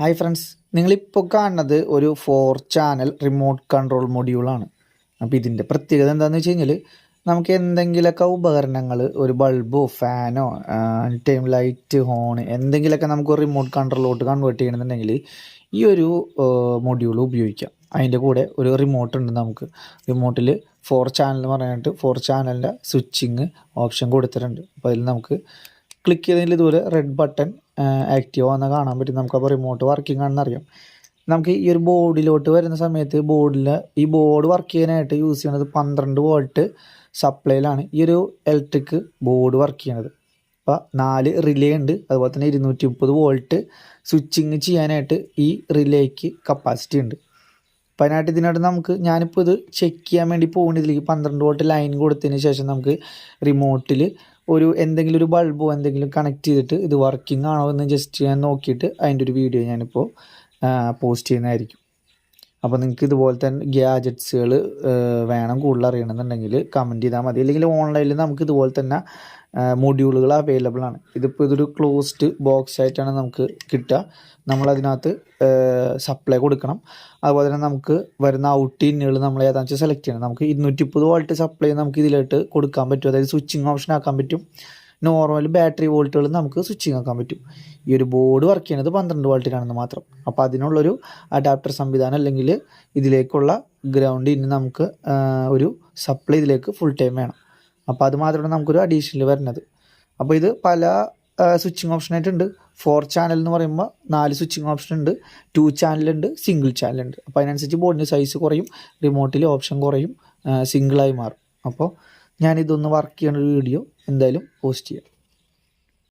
Hi friends നിങ്ങളിപ്പോൾ കാണുന്നത് ഒരു ഫോർ ചാനൽ റിമോട്ട് കൺട്രോൾ മൊഡ്യൂളാണ് അപ്പോൾ ഇതിന്റെ പ്രത്യേകത എന്താണെന്ന് വെച്ച് കഴിഞ്ഞാൽ നമുക്ക് എന്തെങ്കിലുമൊക്കെ ഉപകരണങ്ങൾ ഒരു ബൾബോ ഫാനോ ടൈം ലൈറ്റ് ഹോൺ എന്തെങ്കിലുമൊക്കെ നമുക്ക് റിമോട്ട് കൺട്രോളിലോട്ട് കൺവേർട്ട് ചെയ്യണമെന്നുണ്ടെങ്കിൽ ഈ ഒരു മൊഡ്യൂൾ ഉപയോഗിക്കാം. അതിന്റെ കൂടെ ഒരു റിമോട്ട് ഉണ്ട് നമുക്ക്. റിമോട്ടിൽ ഫോർ ചാനൽ എന്ന് പറഞ്ഞിട്ട് ഫോർ ചാനലിന്റെ സ്വിച്ചിങ് ഓപ്ഷൻ കൊടുത്തിട്ടുണ്ട്. അപ്പോൾ അതിൽ നമുക്ക് ക്ലിക്ക് ചെയ്തതിൽ ഇതുപോലെ റെഡ് ബട്ടൺ ആക്റ്റീവ് ആണെന്ന് കാണാൻ പറ്റും. നമുക്കപ്പോൾ റിമോട്ട് വർക്കിംഗ് ആണെന്ന് അറിയാം. നമുക്ക് ഈ ഒരു ബോർഡിലോട്ട് വരുന്ന സമയത്ത് ബോർഡിൽ ഈ ബോർഡ് വർക്ക് ചെയ്യാനായിട്ട് യൂസ് ചെയ്യണത് പന്ത്രണ്ട് വോൾട്ട് സപ്ലൈയിലാണ് ഈ ഒരു ഇലക്ട്രിക് ബോർഡ് വർക്ക് ചെയ്യണത്. അപ്പോൾ നാല് റിലേ ഉണ്ട്. അതുപോലെ തന്നെ ഇരുന്നൂറ്റി മുപ്പത് വോൾട്ട് സ്വിച്ചിങ് ചെയ്യാനായിട്ട് ഈ റിലേക്ക് കപ്പാസിറ്റി ഉണ്ട്. അപ്പോൾ അതിനായിട്ട് ഇതിനായിട്ട് നമുക്ക് ഞാനിപ്പോൾ ഇത് ചെക്ക് ചെയ്യാൻ വേണ്ടി പോകുന്ന ഇതിലേക്ക് പന്ത്രണ്ട് വോൾട്ട് ലൈൻ കൊടുത്തതിന് ശേഷം നമുക്ക് റിമോട്ടിൽ ഒരു എന്തെങ്കിലും ഒരു ബൾബോ എന്തെങ്കിലും കണക്ട് ചെയ്തിട്ട് ഇത് വർക്കിംഗ് ആണോ എന്ന് ജസ്റ്റ് ഞാൻ നോക്കിയിട്ട് അതിന്റെ ഒരു വീഡിയോ ഞാനിപ്പോൾ പോസ്റ്റ് ചെയ്യുന്നതായിരിക്കും. അപ്പോൾ നിങ്ങൾക്ക് ഇതുപോലെ തന്നെ ഗ്യാജറ്റ്സുകൾ വേണം കൂടുതൽ അറിയണമെന്നുണ്ടെങ്കിൽ കമന്റ് ചെയ്താൽ മതി. അല്ലെങ്കിൽ ഓൺലൈനിൽ നമുക്ക് ഇതുപോലെ തന്നെ മൊഡ്യൂളുകൾ അവൈലബിൾ ആണ്. ഇതിപ്പോൾ ഇതൊരു ക്ലോസ്ഡ് ബോക്സ് ആയിട്ടാണ് നമുക്ക് കിട്ടുക. നമ്മളതിനകത്ത് സപ്ലൈ കൊടുക്കണം. അതുപോലെ തന്നെ നമുക്ക് വരുന്ന ഔട്ട് ഇന്നുകൾ നമ്മൾ ഏതാണെന്ന് വെച്ചാൽ സെലക്ട് ചെയ്യണം. നമുക്ക് ഇരുന്നൂറ്റി മുപ്പത് വോൾട്ട് സപ്ലൈ നമുക്ക് ഇതിലോട്ട് കൊടുക്കാൻ പറ്റും. അതായത് സ്വിച്ചിങ് ഓപ്ഷൻ ആക്കാൻ പറ്റും. നോർമൽ ബാറ്ററി വോൾട്ടുകൾ നമുക്ക് സ്വിച്ചിങ് ആക്കാൻ പറ്റും. ഈ ഒരു ബോർഡ് വർക്ക് ചെയ്യുന്നത് പന്ത്രണ്ട് വോൾട്ടിലാണെന്ന് മാത്രം. അപ്പോൾ അതിനുള്ളൊരു അഡാപ്റ്റർ സംവിധാനം അല്ലെങ്കിൽ ഇതിലേക്കുള്ള ഗ്രൗണ്ട് ഇനി നമുക്ക് ഒരു സപ്ലൈ ഇതിലേക്ക് ഫുൾ ടൈം വേണം. അപ്പോൾ അത് മാത്രമാണ് നമുക്കൊരു അഡീഷണൽ വരുന്നത്. അപ്പോൾ ഇത് പല സ്വിച്ചിങ് ഓപ്ഷൻ ആയിട്ടുണ്ട്. ഫോർ ചാനൽ എന്ന് പറയുമ്പോൾ നാല് സ്വിച്ചിങ് ഓപ്ഷൻ ഉണ്ട്. ടു ചാനലുണ്ട് സിംഗിൾ ചാനലുണ്ട് അപ്പോൾ അതിനനുസരിച്ച് ബോർഡിന്റെ സൈസ് കുറയും റിമോട്ടിൽ ഓപ്ഷൻ കുറയും സിംഗിളായി മാറും. അപ്പോൾ ഞാനിതൊന്ന് വർക്ക് ചെയ്യുന്ന ഒരു വീഡിയോ എന്തായാലും പോസ്റ്റ് ചെയ്യാം.